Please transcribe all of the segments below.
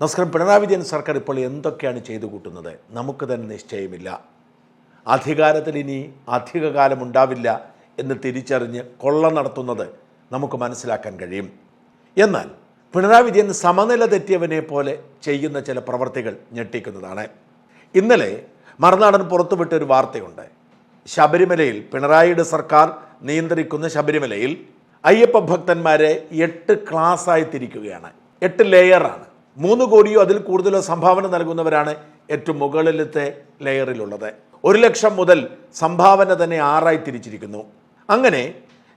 നമസ്കാരം. പിണറായി വിജയൻ സർക്കാർ ഇപ്പോൾ എന്തൊക്കെയാണ് ചെയ്തു കൂട്ടുന്നത്? നമുക്ക് തന്നെ നിശ്ചയമില്ല. അധികാരത്തിൽ ഇനി അധികകാലം ഉണ്ടാവില്ല എന്ന് തിരിച്ചറിഞ്ഞ് കൊള്ള നടത്തുന്നത് നമുക്ക് മനസ്സിലാക്കാൻ കഴിയും. എന്നാൽ പിണറായി വിജയൻ സമനില തെറ്റിയവനെ പോലെ ചെയ്യുന്ന ചില പ്രവർത്തികൾ ഞെട്ടിക്കുന്നതാണ്. ഇന്നലെ മറുനാടൻ പുറത്തുവിട്ടൊരു വാർത്തയുണ്ട്. ശബരിമലയിൽ പിണറായിയുടെ സർക്കാർ നിയന്ത്രിക്കുന്ന ശബരിമലയിൽ അയ്യപ്പ ഭക്തന്മാരെ എട്ട് ക്ലാസ്സായി തിരിക്കുകയാണ്. എട്ട് ലെയറാണ് മൂന്ന് കോടിയോ അതിൽ കൂടുതലോ സംഭാവന നൽകുന്നവരാണ് ഏറ്റവും മുകളിലത്തെ ലെയറിലുള്ളത്. ഒരു ലക്ഷം മുതൽ സംഭാവന തന്നെ ആറായി തിരിച്ചിരിക്കുന്നു. അങ്ങനെ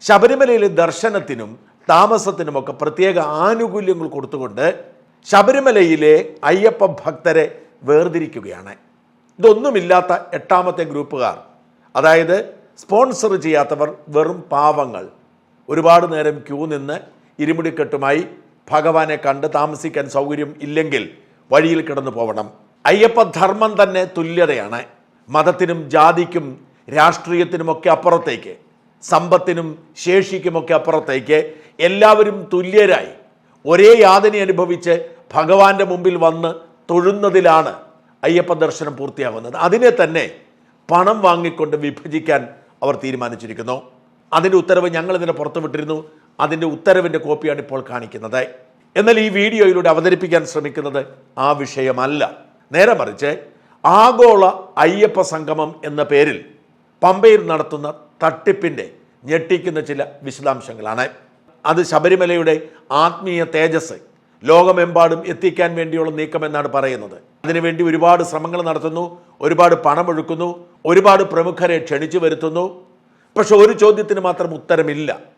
ശബരിമലയിലെ ദർശനത്തിനും താമസത്തിനുമൊക്കെ പ്രത്യേക ആനുകൂല്യങ്ങൾ കൊടുത്തുകൊണ്ട് ശബരിമലയിലെ അയ്യപ്പ ഭക്തരെ വേർതിരിക്കുകയാണ്. ഇതൊന്നുമില്ലാത്ത എട്ടാമത്തെ ഗ്രൂപ്പുകാർ അതായത് സ്പോൺസർ ചെയ്യാത്തവർ വെറും പാവങ്ങൾ. ഒരുപാട് നേരം ക്യൂ നിന്ന് ഇരുമുടിക്കെട്ടുമായി ഭഗവാനെ കണ്ട് താമസിക്കാൻ സൗകര്യം ഇല്ലെങ്കിൽ വഴിയിൽ കിടന്നു പോകണം അയ്യപ്പ ധർമ്മം തന്നെ തുല്യതയാണ്. മതത്തിനും ജാതിക്കും രാഷ്ട്രീയത്തിനുമൊക്കെ അപ്പുറത്തേക്ക് സമ്പത്തിനും ശേഷിക്കുമൊക്കെ അപ്പുറത്തേക്ക് എല്ലാവരും തുല്യരായി. ഒരേ യാതന അനുഭവിച്ച് ഭഗവാന്റെ മുമ്പിൽ വന്ന് തൊഴുന്നതിലാണ് അയ്യപ്പ ദർശനം പൂർത്തിയാകുന്നത്. അതിനെ തന്നെ പണം വാങ്ങിക്കൊണ്ട് വിഭജിക്കാൻ അവർ തീരുമാനിച്ചിരിക്കുന്നു. അതിന്റെ ഉത്തരവ് ഞങ്ങൾ ഇതിനെ പുറത്തുവിട്ടിരുന്നു. അതിന്റെ ഉത്തരവിന്റെ കോപ്പിയാണ് ഇപ്പോൾ കാണിക്കുന്നത്. എന്നാൽ ഈ വീഡിയോയിലൂടെ അവതരിപ്പിക്കാൻ ശ്രമിക്കുന്നത് ആ വിഷയമല്ല. നേരെ മറിച്ച് ആഗോള അയ്യപ്പ സംഗമം എന്ന പേരിൽ പമ്പയിൽ നടത്തുന്ന തട്ടിപ്പിന്റെ ഞെട്ടിക്കുന്ന ചില വിശദാംശങ്ങളാണ്. അത് ശബരിമലയുടെ ആത്മീയ തേജസ് ലോകമെമ്പാടും എത്തിക്കാൻ വേണ്ടിയുള്ള നീക്കമെന്നാണ് പറയുന്നത്. അതിനുവേണ്ടി ഒരുപാട് ശ്രമങ്ങൾ നടത്തുന്നു ഒരുപാട് പണമൊഴുക്കുന്നു ഒരുപാട് പ്രമുഖരെ ക്ഷണിച്ചു വരുത്തുന്നു. പക്ഷെ ഒരു ചോദ്യത്തിന് മാത്രം ഉത്തരമില്ല.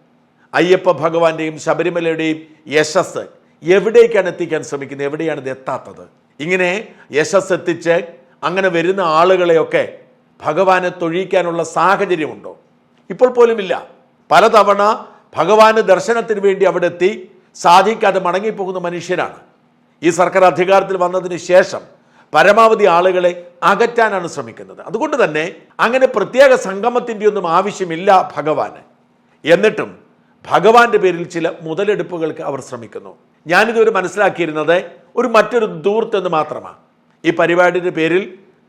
അയ്യപ്പ ഭഗവാന്റെയും ശബരിമലയുടെയും യശസ് എവിടേക്കാണ് എത്തിക്കാൻ ശ്രമിക്കുന്നത്? എവിടെയാണ് ഇത് എത്താത്തത്? ഇങ്ങനെ യശസ് എത്തിച്ച് അങ്ങനെ വരുന്ന ആളുകളെയൊക്കെ ഭഗവാനെ തൊഴിക്കാനുള്ള സാഹചര്യമുണ്ടോ? ഇപ്പോൾ പോലുമില്ല. പലതവണ ഭഗവാന് ദർശനത്തിന് വേണ്ടി അവിടെ എത്തി സാധിക്കാതെ മടങ്ങിപ്പോകുന്ന മനുഷ്യരാണ്. ഈ സർക്കാർ അധികാരത്തിൽ വന്നതിന് ശേഷം പരമാവധി ആളുകളെ അകറ്റാനാണ് ശ്രമിക്കുന്നത്. അതുകൊണ്ട് തന്നെ അങ്ങനെ പ്രത്യേക സംഗമത്തിന്റെ ഒന്നും ആവശ്യമില്ല ഭഗവാന്. എന്നിട്ടും ഭഗവാന്റെ പേരിൽ ചില മുതലെടുപ്പുകൾക്ക് അവർ ശ്രമിക്കുന്നു. ഞാനിതുവരെ മനസ്സിലാക്കിയിരുന്നത് ഒരു മറ്റൊരു ദൂർത്തെന്ന് മാത്രമാണ്. ഈ പരിപാടിയുടെ പേരിൽ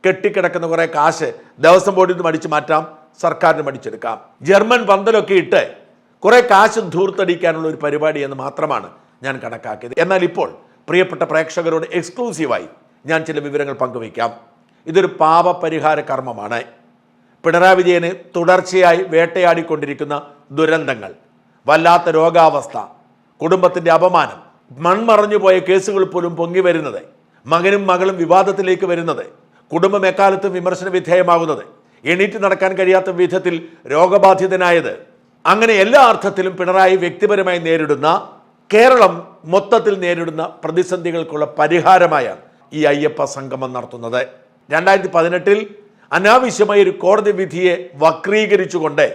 കെട്ടിക്കിടക്കുന്ന കുറേ കാശ് ദേവസ്വം ബോർഡിൽ നിന്ന് മടിച്ചു മാറ്റാം സർക്കാരിന് മടിച്ചെടുക്കാം. ജർമ്മൻ പന്തലൊക്കെ ഇട്ട് കുറേ കാശ് ധൂർത്തടിക്കാനുള്ള ഒരു പരിപാടി എന്ന് മാത്രമാണ് ഞാൻ കണക്കാക്കിയത്. എന്നാൽ ഇപ്പോൾ പ്രിയപ്പെട്ട പ്രേക്ഷകരോട് എക്സ്ക്ലൂസീവായി ഞാൻ ചില വിവരങ്ങൾ പങ്കുവയ്ക്കാം. ഇതൊരു പാപപരിഹാര കർമ്മമാണ്. പിണറായി വിജയന് തുടർച്ചയായി വേട്ടയാടിക്കൊണ്ടിരിക്കുന്ന ദുരന്തങ്ങൾ. വല്ലാത്ത രോഗാവസ്ഥ കുടുംബത്തിന്റെ അപമാനം മൺമറഞ്ഞു പോയ കേസുകൾ പോലും പൊങ്ങി വരുന്നത് മകനും മകളും വിവാദത്തിലേക്ക് വരുന്നത് കുടുംബം എക്കാലത്തും വിമർശന വിധേയമാകുന്നത് എണീറ്റ് നടക്കാൻ കഴിയാത്ത വിധത്തിൽ രോഗബാധിതനായത്. അങ്ങനെ എല്ലാ അർത്ഥത്തിലും പിണറായി വ്യക്തിപരമായി നേരിടുന്ന കേരളം മൊത്തത്തിൽ നേരിടുന്ന പ്രതിസന്ധികൾക്കുള്ള പരിഹാരമായാണ് ഈ അയ്യപ്പ സംഗമം നടത്തുന്നത്. രണ്ടായിരത്തി പതിനെട്ടിൽ അനാവശ്യമായ ഒരു കോടതി വിധിയെ വക്രീകരിച്ചുകൊണ്ട്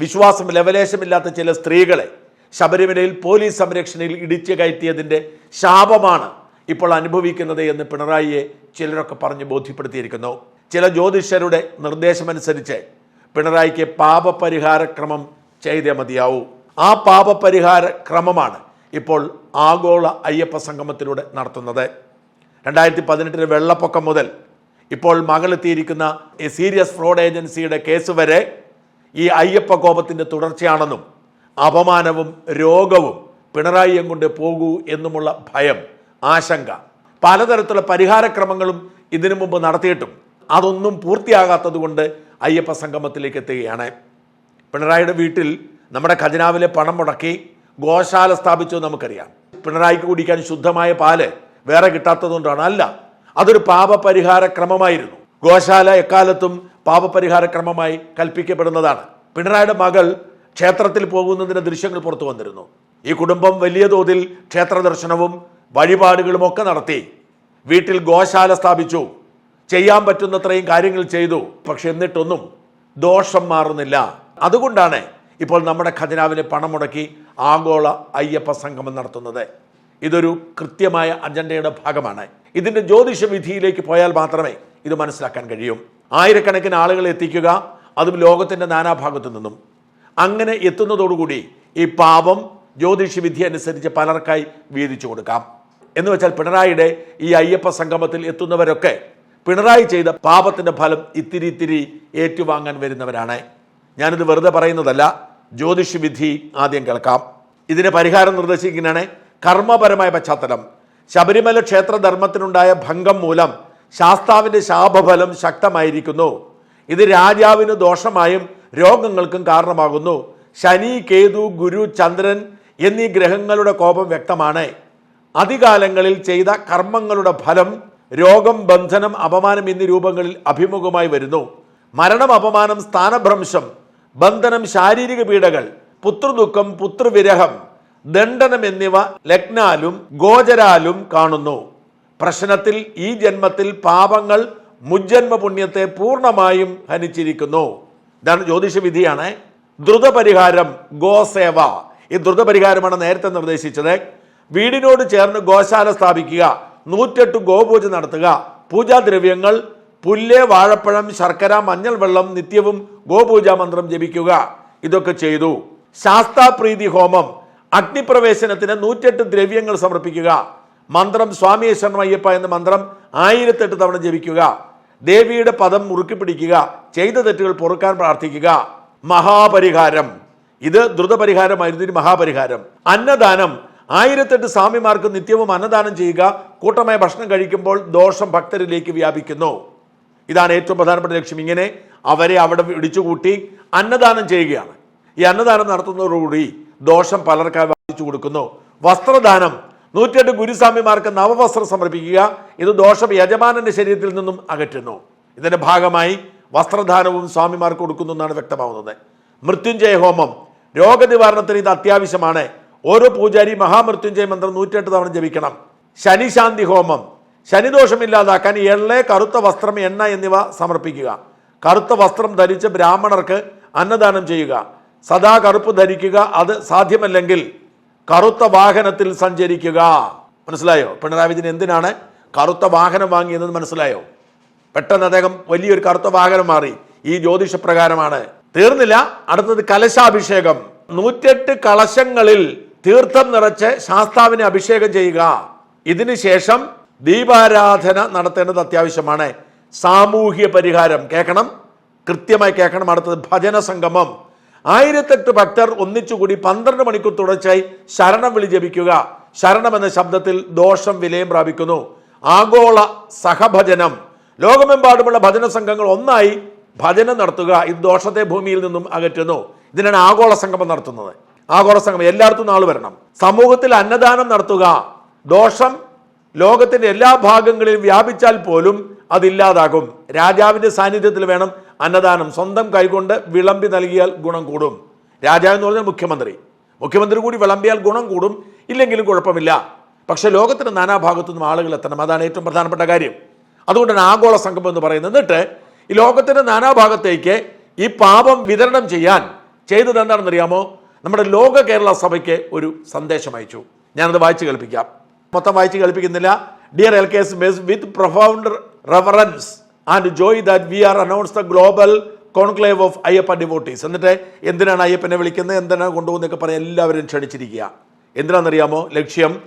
വിശ്വാസം ലവലേശമില്ലാത്ത ചില സ്ത്രീകളെ ശബരിമലയിൽ പോലീസ് സംരക്ഷണയിൽ ഇടിച്ചു കയറ്റിയതിന്റെ ശാപമാണ് ഇപ്പോൾ അനുഭവിക്കുന്നത് എന്ന് പിണറായിയെ ചിലരൊക്കെ പറഞ്ഞ് ബോധ്യപ്പെടുത്തിയിരിക്കുന്നു. ചില ജ്യോതിഷരുടെ നിർദ്ദേശമനുസരിച്ച് പിണറായിക്ക് പാപപരിഹാര ക്രമം ചെയ്തേ മതിയാവൂ. ആ പാപപരിഹാര ക്രമമാണ് ഇപ്പോൾ ആഗോള അയ്യപ്പ സംഗമത്തിലൂടെ നടത്തുന്നത്. രണ്ടായിരത്തി പതിനെട്ടിലെ വെള്ളപ്പൊക്കം മുതൽ ഇപ്പോൾ മകളെത്തിയിരിക്കുന്ന സീരിയസ് ഫ്രോഡ് ഏജൻസിയുടെ കേസ് വരെ ഈ അയ്യപ്പ കോപത്തിന്റെ തുടർച്ചയാണെന്നും അപമാനവും രോഗവും പിണറായിയും കൊണ്ട് പോകൂ എന്നുമുള്ള ഭയം ആശങ്ക. പലതരത്തിലുള്ള പരിഹാരക്രമങ്ങളും ഇതിനു മുമ്പ് നടത്തിയിട്ടും അതൊന്നും പൂർത്തിയാകാത്തത് കൊണ്ട് അയ്യപ്പ സംഗമത്തിലേക്ക് എത്തുകയാണ്. പിണറായിയുടെ വീട്ടിൽ നമ്മുടെ ഖജനാവിലെ പണം മുടക്കി ഗോശാല സ്ഥാപിച്ചു നമുക്കറിയാം. പിണറായിക്ക് കുടിക്കാൻ ശുദ്ധമായ പാൽ വേറെ കിട്ടാത്തതുകൊണ്ടാണ്. അല്ല അതൊരു പാപപരിഹാര ക്രമമായിരുന്നു ഗോശാല എക്കാലത്തും പാപപരിഹാര ക്രമമായി കൽപ്പിക്കപ്പെടുന്നതാണ്. പിണറായിയുടെ മകൾ ക്ഷേത്രത്തിൽ പോകുന്നതിന്റെ ദൃശ്യങ്ങൾ പുറത്തു വന്നിരുന്നു. ഈ കുടുംബം വലിയ തോതിൽ ക്ഷേത്ര ദർശനവും വഴിപാടുകളും ഒക്കെ നടത്തി. വീട്ടിൽ ഗോശാല സ്ഥാപിച്ചു. ചെയ്യാൻ പറ്റുന്നത്രയും കാര്യങ്ങൾ ചെയ്തു. പക്ഷെ എന്നിട്ടൊന്നും ദോഷം മാറുന്നില്ല. അതുകൊണ്ടാണ് ഇപ്പോൾ നമ്മുടെ ഖജനാവിന് പണം മുടക്കി ആഗോള അയ്യപ്പ സംഗമം നടത്തുന്നത്. ഇതൊരു കൃത്യമായ അജണ്ടയുടെ ഭാഗമാണ്. ഇതിന്റെ ജ്യോതിഷ വിധിയിലേക്ക് പോയാൽ മാത്രമേ ഇത് മനസ്സിലാക്കാൻ കഴിയും. ആയിരക്കണക്കിന് ആളുകളെ എത്തിക്കുക അതും ലോകത്തിന്റെ നാനാഭാഗത്തു നിന്നും. അങ്ങനെ എത്തുന്നതോടുകൂടി ഈ പാപം ജ്യോതിഷ വിധി അനുസരിച്ച് പലർക്കായി വീതിച്ചു കൊടുക്കാം. എന്ന് വെച്ചാൽ പിണറായിയുടെ ഈ അയ്യപ്പ സംഗമത്തിൽ എത്തുന്നവരൊക്കെ പിണറായി ചെയ്ത പാപത്തിന്റെ ഫലം ഇത്തിരി ഇത്തിരി ഏറ്റുവാങ്ങാൻ വരുന്നവരാണ്. ഞാനിത് വെറുതെ പറയുന്നതല്ല ജ്യോതിഷ വിധി ആദ്യം കേൾക്കാം. ഇതിന് പരിഹാരം നിർദ്ദേശിക്കുന്നതാണ് കർമ്മപരമായ പശ്ചാത്തലം. ശബരിമല ക്ഷേത്രധർമ്മത്തിനുണ്ടായ ഭംഗം മൂലം ശാസ്താവിന്റെ ശാപഫലം ശക്തമായിരിക്കുന്നു. ഇത് രാജാവിന് ദോഷമായും രോഗങ്ങൾക്കും കാരണമാകുന്നു. ശനി കേതു ഗുരു ചന്ദ്രൻ എന്നീ ഗ്രഹങ്ങളുടെ കോപം വ്യക്തമാണ്. അധികാലങ്ങളിൽ ചെയ്ത കർമ്മങ്ങളുടെ ഫലം രോഗം ബന്ധനം അപമാനം എന്നീ രൂപങ്ങളിൽ അഭിമുഖമായി വരുന്നു. മരണം അപമാനം സ്ഥാനഭ്രംശം ബന്ധനം ശാരീരിക പീഡകൾ പുത്രദുഃഖം പുത്രവിരഹം ദണ്ഡനം എന്നിവ ലഗ്നാലും ഗോചരാലും കാണുന്നു. പ്രശ്നത്തിൽ ഈ ജന്മത്തിൽ പാപങ്ങൾ മുജ്ജന്മ പുണ്യത്തെ പൂർണമായും ഹനിച്ചിരിക്കുന്നു. ഇതാണ് ജ്യോതിഷ വിധിയാണ് ദ്രുതപരിഹാരം ഗോസേവ. ഈ ദ്രുതപരിഹാരമാണ് നേരത്തെ നിർദ്ദേശിച്ചത്. വീടിനോട് ചേർന്ന് ഗോശാല സ്ഥാപിക്കുക നൂറ്റെട്ട് ഗോപൂജ നടത്തുക പൂജാദ്രവ്യങ്ങൾ പുല്ല് വാഴപ്പഴം ശർക്കര മഞ്ഞൾ വെള്ളം നിത്യവും ഗോപൂജാ മന്ത്രം ജപിക്കുക. ഇതൊക്കെ ചെയ്തു. ശാസ്താപ്രീതി ഹോമം അഗ്നിപ്രവേശനത്തിന് നൂറ്റെട്ട് ദ്രവ്യങ്ങൾ സമർപ്പിക്കുക. മന്ത്രം സ്വാമി ശർമ്മ അയ്യപ്പ എന്ന മന്ത്രം ആയിരത്തെട്ട് തവണ ജപിക്കുക. ദേവിയുടെ പദം മുറുക്കി പിടിക്കുക ചെയ്ത തെറ്റുകൾ പൊറുക്കാൻ പ്രാർത്ഥിക്കുക. മഹാപരിഹാരം. ഇത് ദ്രുതപരിഹാരമായിരുന്നു ഇനി മഹാപരിഹാരം. അന്നദാനം. ആയിരത്തെട്ട് സ്വാമിമാർക്ക് നിത്യവും അന്നദാനം ചെയ്യുക കൂട്ടമായ ഭക്ഷണം കഴിക്കുമ്പോൾ ദോഷം ഭക്തരിലേക്ക് വ്യാപിക്കുന്നു. ഇതാണ് ഏറ്റവും പ്രധാനപ്പെട്ട ലക്ഷ്യം. ഇങ്ങനെ അവരെ അവിടെ ഇടിച്ചുകൂട്ടി അന്നദാനം ചെയ്യുകയാണ്. ഈ അന്നദാനം നടത്തുന്നതോടുകൂടി ദോഷം പലർക്കായി ബാധിച്ചു കൊടുക്കുന്നു. വസ്ത്രദാനം. നൂറ്റെട്ട് ഗുരുസ്വാമിമാർക്ക് നവവസ്ത്രം സമർപ്പിക്കുക. ഇത് ദോഷം യജമാനന്റെ ശരീരത്തിൽ നിന്നും അകറ്റുന്നു. ഇതിന്റെ ഭാഗമായി വസ്ത്രദാനവും സ്വാമിമാർക്ക് കൊടുക്കുന്നു എന്നാണ് വ്യക്തമാവുന്നത്. മൃത്യുഞ്ജയ ഹോമം. രോഗനിവാരണത്തിന് ഇത് അത്യാവശ്യമാണ്. ഓരോ പൂജാരി മഹാമൃത്യുഞ്ജയ മന്ത്രം നൂറ്റെട്ട് തവണ ജപിക്കണം. ശനിശാന്തി ഹോമം. ശനിദോഷം ഇല്ലാതാക്കാൻ എള്ള കറുത്ത വസ്ത്രം എണ്ണ എന്നിവ സമർപ്പിക്കുക. കറുത്ത വസ്ത്രം ധരിച്ച് ബ്രാഹ്മണർക്ക് അന്നദാനം ചെയ്യുക. സദാ കറുപ്പ് ധരിക്കുക. അത് സാധ്യമല്ലെങ്കിൽ കറുത്ത വാഹനത്തിൽ സഞ്ചരിക്കുക. മനസ്സിലായോ? പിണറായി വിജയൻ എന്തിനാണ് കറുത്ത വാഹനം വാങ്ങിയതെന്ന് മനസ്സിലായോ? പെട്ടെന്ന് അദ്ദേഹം വലിയൊരു കറുത്ത വാഹനം മാറി. ഈ ജ്യോതിഷ പ്രകാരമാണ്. തീർന്നില്ല. അടുത്തത് കലശാഭിഷേകം. നൂറ്റെട്ട് കളശങ്ങളിൽ തീർത്ഥം നിറച്ച് ശാസ്താവിനെ അഭിഷേകം ചെയ്യുക. ഇതിനുശേഷം ദീപാരാധന നടത്തേണ്ടത് അത്യാവശ്യമാണ്. സാമൂഹ്യ പരിഹാരം കേൾക്കണം. കൃത്യമായി കേൾക്കണം. അടുത്തത് ഭജന സംഗമം. ആയിരത്തെട്ട് ഭക്തർ ഒന്നിച്ചുകൂടി പന്ത്രണ്ട് മണിക്കൂർ തുടർച്ചയായി ശരണം വിളി ജപിക്കുക. ശരണം എന്ന ശബ്ദത്തിൽ ദോഷം വിലയം പ്രാപിക്കുന്നു. ആഗോള സഹഭജനം. ലോകമെമ്പാടുമുള്ള ഭജന സംഘങ്ങൾ ഒന്നായി ഭജനം നടത്തുക ഇത് ദോഷത്തെ ഭൂമിയിൽ നിന്നും അകറ്റുന്നു. ഇതിനാണ് ആഗോള സംഗമം നടത്തുന്നത്. ആഗോള സംഗമം എല്ലായിടത്തും നാൾ വരണം. സമൂഹത്തിൽ അന്നദാനം നടത്തുക. ദോഷം ലോകത്തിന്റെ എല്ലാ ഭാഗങ്ങളിലും വ്യാപിച്ചാൽ പോലും അതില്ലാതാകും. രാജാവിന്റെ സാന്നിധ്യത്തിൽ വേണം അന്നദാനം. സ്വന്തം കൈകൊണ്ട് വിളമ്പി നൽകിയാൽ ഗുണം കൂടും. രാജാവ് എന്ന് പറഞ്ഞാൽ മുഖ്യമന്ത്രി. മുഖ്യമന്ത്രി കൂടി വിളമ്പിയാൽ ഗുണം കൂടും. ഇല്ലെങ്കിലും കുഴപ്പമില്ല. പക്ഷേ ലോകത്തിന്റെ നാനാഭാഗത്തു നിന്നും ആളുകൾ എത്തണം. അതാണ് ഏറ്റവും പ്രധാനപ്പെട്ട കാര്യം. അതുകൊണ്ടാണ് ആഗോള സംഘം എന്ന് പറയുന്നത്. എന്നിട്ട് ഈ ലോകത്തിന്റെ നാനാഭാഗത്തേക്ക് ഈ പാപം വിതരണം ചെയ്യാൻ ചെയ്തത് എന്താണെന്നറിയാമോ? നമ്മുടെ ലോക കേരള സഭയ്ക്ക് ഒരു സന്ദേശം അയച്ചു. ഞാനത് വായിച്ചു കേൾപ്പിക്കാം. മൊത്തം വായിച്ച് കേൾപ്പിക്കുന്നില്ല. Dear L K S with profound reference and joy that we are announce the global conclave of Ayyappa devotees എന്നിട്ട് എന്തിനാണ് അയ്യപ്പനെ വിളിക്കുന്നത്? എന്തിനാണ് കൊണ്ടുപോകുന്നതൊക്കെ പറയാൻ എല്ലാവരും ക്ഷണിച്ചിരിക്കുക. എന്തിനാണെന്നറിയാമോ? ലക്ഷ്യം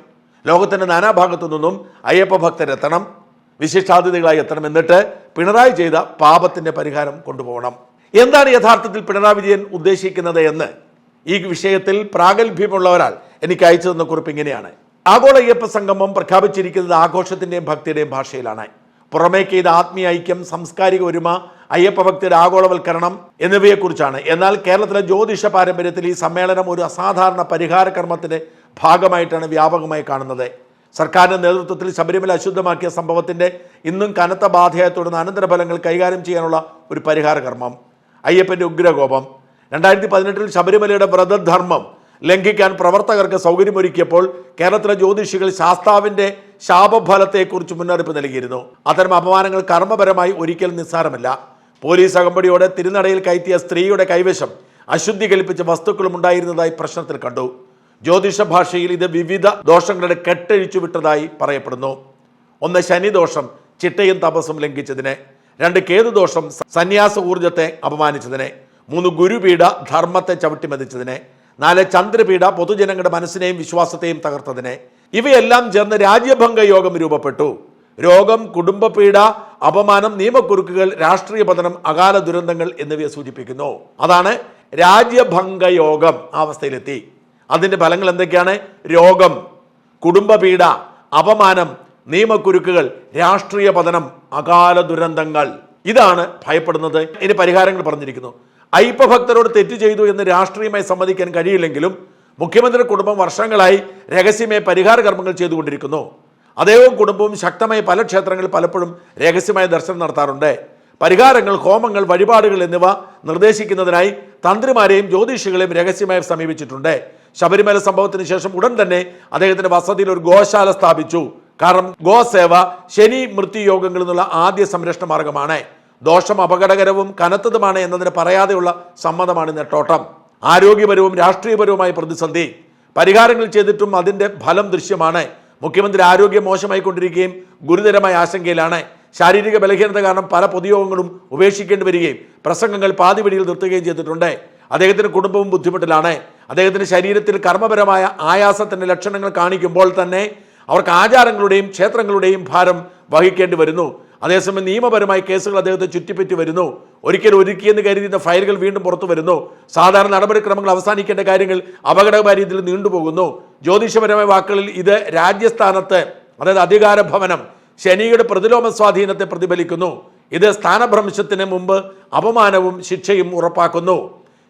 ലോകത്തിന്റെ നാനാഭാഗത്തു നിന്നും അയ്യപ്പ ഭക്തരെത്തണം വിശിഷ്ടാതിഥികളായി എത്തണം എന്നിട്ട് പിണറായി ചെയ്ത പാപത്തിന്റെ പരിഹാരം കൊണ്ടുപോകണം. എന്താണ് യഥാർത്ഥത്തിൽ പിണറായി വിജയൻ ഉദ്ദേശിക്കുന്നത് എന്ന് ഈ വിഷയത്തിൽ പ്രാഗൽഭ്യമുള്ള ഒരാൾ എനിക്ക് അയച്ചു തന്ന കുറിപ്പ് ഇങ്ങനെയാണ്. ആഗോള അയ്യപ്പ സംഗമം പ്രഖ്യാപിച്ചിരിക്കുന്നത് ആഘോഷത്തിന്റെയും ഭക്തിയുടെയും ഭാഷയിലാണ്. പുറമേക്ക് ഇത് ആത്മീയ ഐക്യം സാംസ്കാരിക ഒരുമ അയ്യപ്പ ഭക്തിയുടെ ആഗോളവൽക്കരണം എന്നിവയെക്കുറിച്ചാണ്. എന്നാൽ കേരളത്തിലെ ജ്യോതിഷ പാരമ്പര്യത്തിൽ ഈ സമ്മേളനം ഒരു അസാധാരണ പരിഹാര കർമ്മത്തിന്റെ ഭാഗമായിട്ടാണ് വ്യാപകമായി കാണുന്നത്. സർക്കാരിന്റെ നേതൃത്വത്തിൽ ശബരിമല അശുദ്ധമാക്കിയ സംഭവത്തിന്റെ ഇന്നും കനത്ത ബാധയെ തുടർന്ന് അനന്തരഫലങ്ങൾ കൈകാര്യം ചെയ്യാനുള്ള ഒരു പരിഹാര കർമ്മം അയ്യപ്പന്റെ ഉഗ്രകോപം. രണ്ടായിരത്തി പതിനെട്ടിൽ ശബരിമലയുടെ വ്രതധർമ്മം ലംഘിക്കാൻ പ്രവർത്തകർക്ക് സൗകര്യമൊരുക്കിയപ്പോൾ കേരളത്തിലെ ജ്യോതിഷികൾ ശാസ്താവിന്റെ ശാപഫലത്തെക്കുറിച്ച് മുന്നറിയിപ്പ് നൽകിയിരുന്നു. അത്തരം അപമാനങ്ങൾ കർമ്മപരമായി ഒരിക്കലും നിസ്സാരമല്ല. പോലീസ് അകമ്പടിയോടെ തിരുനടയിൽ കയറ്റിയ സ്ത്രീയുടെ കൈവശം അശുദ്ധി കൽപ്പിച്ച വസ്തുക്കളും ഉണ്ടായിരുന്നതായി പ്രശ്നത്തിൽ കണ്ടു. ജ്യോതിഷ ഭാഷയിൽ ഇത് വിവിധ ദോഷങ്ങളുടെ കെട്ടഴിച്ചു വിട്ടതായി പറയപ്പെടുന്നു. ഒന്ന് ശനിദോഷം ചിട്ടയും തപസ്സും ലംഘിച്ചതിനെ. രണ്ട് കേതുദോഷം സന്യാസ ഊർജത്തെ അപമാനിച്ചതിനെ. മൂന്ന് ഗുരുപീഠ ധർമ്മത്തെ ചവിട്ടിമതിച്ചതിനെ. നാല് ചന്ദ്രപീഠ പൊതുജനങ്ങളുടെ മനസ്സിനെയും വിശ്വാസത്തെയും തകർത്തതിന്. ഇവയെല്ലാം ചേർന്ന് രാജ്യഭംഗ യോഗം രൂപപ്പെട്ടു. രോഗം കുടുംബപീഡ അപമാനം നിയമക്കുറുക്കുകൾ രാഷ്ട്രീയ പതനം അകാല ദുരന്തങ്ങൾ എന്നിവയെ സൂചിപ്പിക്കുന്നു. അതാണ് രാജ്യഭംഗ യോഗം അവസ്ഥയിലെത്തി. അതിന്റെ ഫലങ്ങൾ എന്തൊക്കെയാണ്? രോഗം കുടുംബപീഡ അപമാനം നിയമക്കുരുക്കുകൾ രാഷ്ട്രീയ പതനം അകാല ദുരന്തങ്ങൾ. ഇതാണ് ഭയപ്പെടുന്നത്. ഇനി പരിഹാരങ്ങൾ പറഞ്ഞിരിക്കുന്നു. അയ്യപ്പ ഭക്തരോട് തെറ്റ് ചെയ്തു എന്ന് രാഷ്ട്രീയമായി സമ്മതിക്കാൻ കഴിയില്ലെങ്കിലും മുഖ്യമന്ത്രി കുടുംബം വർഷങ്ങളായി രഹസ്യമായ പരിഹാര കർമ്മങ്ങൾ ചെയ്തുകൊണ്ടിരിക്കുന്നു. അദ്ദേഹവും കുടുംബവും ശക്തമായ പല ക്ഷേത്രങ്ങളിൽ പലപ്പോഴും രഹസ്യമായ ദർശനം നടത്താറുണ്ട്. പരിഹാരങ്ങൾ ഹോമങ്ങൾ വഴിപാടുകൾ എന്നിവ നിർദ്ദേശിക്കുന്നതിനായി തന്ത്രിമാരെയും ജ്യോതിഷികളെയും രഹസ്യമായി സമീപിച്ചിട്ടുണ്ട്. ശബരിമല സംഭവത്തിന് ശേഷം ഉടൻ തന്നെ അദ്ദേഹത്തിന്റെ വസതിയിൽ ഒരു ഗോശാല സ്ഥാപിച്ചു. കാരണം ഗോസേവ ശനി മൃത്യുയോഗങ്ങളിൽ നിന്നുള്ള ആദ്യ സംരക്ഷണ മാർഗമാണ്. ദോഷം അപകടകരവും കനത്തതുമാണ് എന്നതിന് പറയാതെയുള്ള സമ്മതമാണ് നെട്ടോട്ടം ആരോഗ്യപരവും രാഷ്ട്രീയപരവുമായ പ്രതിസന്ധി പരിഹാരങ്ങൾ ചെയ്തിട്ടും അതിന്റെ ഫലം ദൃശ്യമാണ്. മുഖ്യമന്ത്രി ആരോഗ്യം മോശമായിക്കൊണ്ടിരിക്കുകയും ഗുരുതരമായ ആശങ്കയിലാണ്. ശാരീരിക ബലഹീനത കാരണം പല പൊതുയോഗങ്ങളും ഉപേക്ഷിക്കേണ്ടി വരികയും പ്രസംഗങ്ങൾ പാതിവഴിയിൽ നിർത്തുകയും ചെയ്തിട്ടുണ്ട്. അദ്ദേഹത്തിന്റെ കുടുംബവും ബുദ്ധിമുട്ടിലാണ്. അദ്ദേഹത്തിന്റെ ശരീരത്തിൽ കർമ്മപരമായ ആയാസത്തിന്റെ ലക്ഷണങ്ങൾ കാണിക്കുമ്പോൾ തന്നെ അവർക്ക് ആചാരങ്ങളുടെയും ക്ഷേത്രങ്ങളുടെയും ഭാരം വഹിക്കേണ്ടി വരുന്നു. അതേസമയം നിയമപരമായ കേസുകൾ അദ്ദേഹത്തെ ചുറ്റിപ്പറ്റി വരുന്നു. ഒരിക്കൽ ഒരുക്കിയെന്ന് കരുതിയിരുന്ന ഫയലുകൾ വീണ്ടും പുറത്തു വരുന്നു. സാധാരണ നടപടിക്രമങ്ങൾ അവസാനിക്കേണ്ട കാര്യങ്ങൾ അപകടകരമായ രീതിയിൽ നീണ്ടുപോകുന്നു. ജ്യോതിഷപരമായ വാക്കുകളിൽ ഇത് രാജ്യസ്ഥാനത്ത് അതായത് അധികാര ഭവനം ശനിയുടെ പ്രതിലോമ സ്വാധീനത്തെ പ്രതിഫലിക്കുന്നു. ഇത് സ്ഥാനഭ്രംശത്തിന് മുമ്പ് അപമാനവും ശിക്ഷയും ഉറപ്പാക്കുന്നു.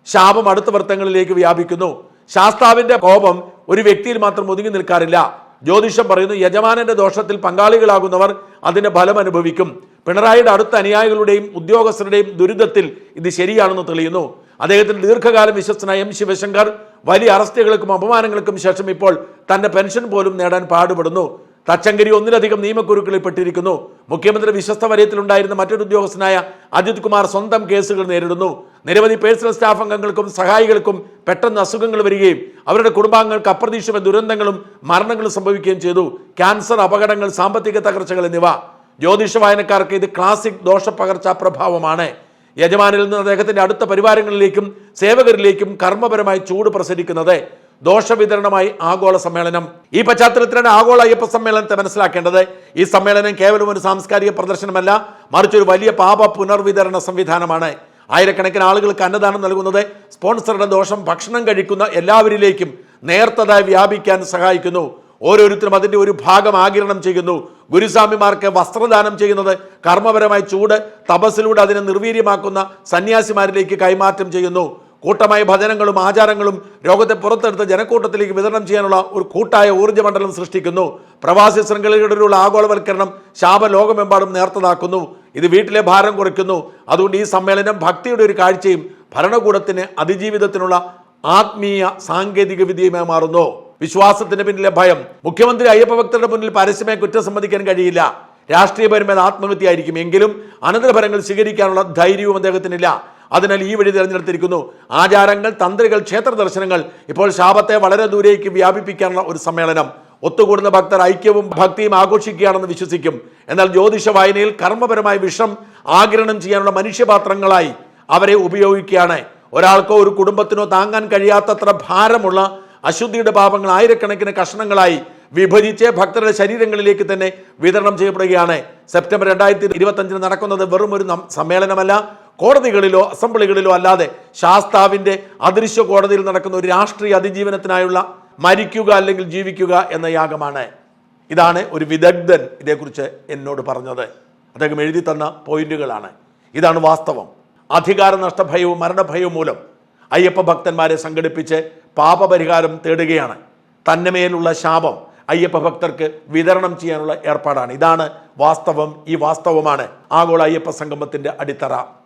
ശാപം അടുത്ത വൃത്തങ്ങളിലേക്ക് വ്യാപിക്കുന്നു. ശാസ്താവിന്റെ കോപം ഒരു വ്യക്തിയിൽ മാത്രം ഒതുങ്ങി നിൽക്കാറില്ല. ജ്യോതിഷം പറയുന്നു യജമാനന്റെ ദോഷത്തിൽ പങ്കാളികളാകുന്നവർ അതിന്റെ ഫലം അനുഭവിക്കും. പിണറായിയുടെ അടുത്ത അനുയായികളുടെയും ഉദ്യോഗസ്ഥരുടെയും ദുരിതത്തിൽ ഇത് ശരിയാണെന്ന് തെളിയുന്നു. അദ്ദേഹത്തിന് ദീർഘകാലം വിശ്വസ്തനായ എം ശിവശങ്കർ വലിയ അറസ്റ്റുകൾക്കും അപമാനങ്ങൾക്കും ശേഷം ഇപ്പോൾ തന്റെ പെൻഷൻ പോലും നേടാൻ പാടുപെടുന്നു. തച്ചങ്കരി ഒന്നിലധികം നിയമക്കുരുക്കളിൽ പെട്ടിരിക്കുന്നു. മുഖ്യമന്ത്രി വിശ്വസ്ത വലയത്തിലുണ്ടായിരുന്ന മറ്റൊരു ഉദ്യോഗസ്ഥനായ അജിത് കുമാർ സ്വന്തം കേസുകൾ നേരിടുന്നു. നിരവധി പേഴ്സണൽ സ്റ്റാഫ് അംഗങ്ങൾക്കും സഹായികൾക്കും പെട്ടെന്ന് അസുഖങ്ങൾ വരികയും അവരുടെ കുടുംബാംഗങ്ങൾക്ക് അപ്രതീക്ഷിത ദുരന്തങ്ങളും മരണങ്ങളും സംഭവിക്കുകയും ചെയ്തു. ക്യാൻസർ അപകടങ്ങൾ സാമ്പത്തിക തകർച്ചകൾ എന്നിവ. ജ്യോതിഷ വായനക്കാർക്ക് ഇത് ക്ലാസിക് ദോഷപ്പകർച്ചാ പ്രഭാവമാണ്. യജമാനിൽ നിന്ന് അദ്ദേഹത്തിന്റെ അടുത്ത പരിവാരങ്ങളിലേക്കും സേവകരിലേക്കും കർമ്മപരമായി ചൂട് പ്രസരിക്കുന്നത്. ദോഷവിതരണമായി ആഗോള സമ്മേളനം. ഈ പശ്ചാത്തലത്തിലാണ് ആഗോള അയ്യപ്പ സമ്മേളനത്തെ മനസ്സിലാക്കേണ്ടത്. ഈ സമ്മേളനം കേവലം ഒരു സാംസ്കാരിക പ്രദർശനമല്ല മറിച്ച് ഒരു വലിയ പാപ പുനർവിതരണ സംവിധാനമാണ്. ആയിരക്കണക്കിന് ആളുകൾക്ക് അന്നദാനം നൽകുന്നത് സ്പോൺസറുടെ ദോഷം ഭക്ഷണം കഴിക്കുന്ന എല്ലാവരിലേക്കും നേർത്തതായി വ്യാപിക്കാൻ സഹായിക്കുന്നു. ഓരോരുത്തരും അതിന്റെ ഒരു ഭാഗം ആകിരണം ചെയ്യുന്നു. ഗുരുസ്വാമിമാർക്ക് വസ്ത്രദാനം ചെയ്യുന്നത് കർമ്മപരമായി ചൂട് തപസ്സിലൂടെ അതിനെ നിർവീര്യമാക്കുന്ന സന്യാസിമാരിലേക്ക് കൈമാറ്റം ചെയ്യുന്നു. കൂട്ടമായ ഭജനങ്ങളും ആചാരങ്ങളും രോഗത്തെ പുറത്തെടുത്ത് ജനക്കൂട്ടത്തിലേക്ക് വിതരണം ചെയ്യാനുള്ള ഒരു കൂട്ടായ ഊർജമണ്ഡലം സൃഷ്ടിക്കുന്നു. പ്രവാസി ശൃംഖലകളിലുള്ള ആഗോളവൽക്കരണം ശാപ ലോകമെമ്പാടും നേർത്തതാക്കുന്നു. ഇത് വീട്ടിലെ ഭാരം കുറയ്ക്കുന്നു. അതുകൊണ്ട് ഈ സമ്മേളനം ഭക്തിയുടെ ഒരു കാഴ്ചയും ഭരണകൂടത്തിന് അതിജീവിതത്തിനുള്ള ആത്മീയ സാങ്കേതിക വിദ്യയുമായി മാറുന്നു. വിശ്വാസത്തിന് പിന്നിലെ ഭയം. മുഖ്യമന്ത്രി അയ്യപ്പ ഭക്തരുടെ മുന്നിൽ പരസ്യമായി കുറ്റം സമ്മതിക്കാൻ കഴിയില്ല. രാഷ്ട്രീയപരമായ ആത്മഹത്യയായിരിക്കും. എങ്കിലും അനന്തരഫലങ്ങൾ സ്വീകരിക്കാനുള്ള ധൈര്യവും അദ്ദേഹത്തിനില്ല. അതിനാൽ ഈ വഴി തിരഞ്ഞെടുത്തിരിക്കുന്നു. ആചാരങ്ങൾ തന്ത്രികൾ ക്ഷേത്ര ദർശനങ്ങൾ ഇപ്പോൾ ശാപത്തെ വളരെ ദൂരേക്ക് വ്യാപിപ്പിക്കാനുള്ള ഒരു സമ്മേളനം. ഒത്തുകൂടുന്ന ഭക്തർ ഐക്യവും ഭക്തിയും ആഘോഷിക്കുകയാണെന്ന് വിശ്വസിക്കും. എന്നാൽ ജ്യോതിഷ വായനയിൽ കർമ്മപരമായ വിഷം ആഗിരണം ചെയ്യാനുള്ള മനുഷ്യപാത്രങ്ങളായി അവരെ ഉപയോഗിക്കുകയാണ്. ഒരാൾക്കോ ഒരു കുടുംബത്തിനോ താങ്ങാൻ കഴിയാത്തത്ര ഭാരമുള്ള അശുദ്ധിയുടെ പാപങ്ങൾ ആയിരക്കണക്കിന് കഷ്ണങ്ങളായി വിഭജിച്ച് ഭക്തരുടെ ശരീരങ്ങളിലേക്ക് തന്നെ വിതരണം ചെയ്യപ്പെടുകയാണ്. സെപ്റ്റംബർ രണ്ടായിരത്തി ഇരുപത്തഞ്ചിന് നടക്കുന്നത് വെറും ഒരു സമ്മേളനമല്ല. കോടതികളിലോ അസംബ്ലികളിലോ അല്ലാതെ ശാസ്താവിന്റെ അദൃശ്യ കോടതിയിൽ നടക്കുന്ന ഒരു രാഷ്ട്രീയ അതിജീവനത്തിനായുള്ള മരിക്കുക അല്ലെങ്കിൽ ജീവിക്കുക എന്ന യാഗമാണ്. ഇതാണ് ഒരു വിദഗ്ധൻ ഇതേക്കുറിച്ച് എന്നോട് പറഞ്ഞത്. അദ്ദേഹം എഴുതി തന്ന പോയിന്റുകളാണ്. ഇതാണ് വാസ്തവം. അധികാര നഷ്ടഭയവും മരണഭയവും മൂലം അയ്യപ്പ ഭക്തന്മാരെ സംഘടിപ്പിച്ച് പാപപരിഹാരം തേടുകയാണ്. തന്നെമേലുള്ള ശാപം അയ്യപ്പ ഭക്തർക്ക് വിതരണം ചെയ്യാനുള്ള ഏർപ്പാടാണ്. ഇതാണ് വാസ്തവം. ഈ വാസ്തവമാണ് ആഗോള അയ്യപ്പ സംഗമത്തിന്റെ അടിത്തറ.